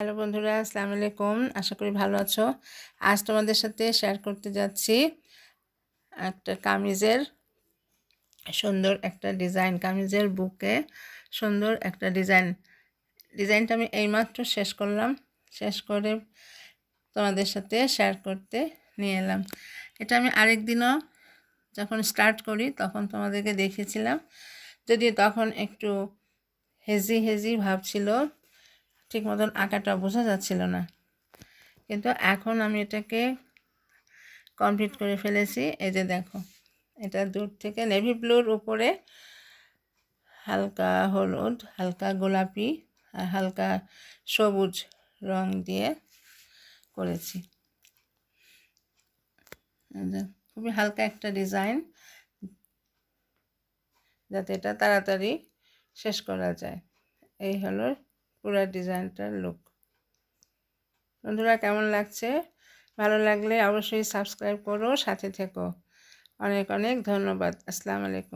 Hello বন্ধুরা, আসসালামু আলাইকুম। আশা করি ভালো আছো। আজ তোমাদের সাথে শেয়ার করতে যাচ্ছি একটা কামিজের সুন্দর একটা ডিজাইন কামিজের বুকে সুন্দর একটা ডিজাইন ডিজাইনটা আমি এইমাত্র শেষ করলাম। শেষ করে তোমাদের সাথে শেয়ার করতে নিয়ে এলাম। এটা আমি আরেক দিনও যখন স্টার্ট করি, তখন তোমাদেরকে দেখেছিলাম যদি তখন একটু হেজি হেজি ভাবছিল ঠিক মতন আঁকাটা বোঝা যাচ্ছিল না। কিন্তু এখন আমি এটাকে কমপ্লিট করে ফেলেছি। এই যে দেখো, এটা দূর থেকে নেভি ব্লুর উপরে হালকা হলুদ, হালকা গোলাপি আর হালকা সবুজ রং দিয়ে করেছি। খুবই হালকা একটা ডিজাইন যাতে এটা তাড়াতাড়ি শেষ করা যায়। এই হলো পুরো ডিজাইনটার লুক বন্ধুরা, কেমন লাগছে? ভালো লাগলে অবশ্যই সাবস্ক্রাইব করো, সাথে থেকো। অনেক অনেক ধন্যবাদ। আসসালামু আলাইকুম।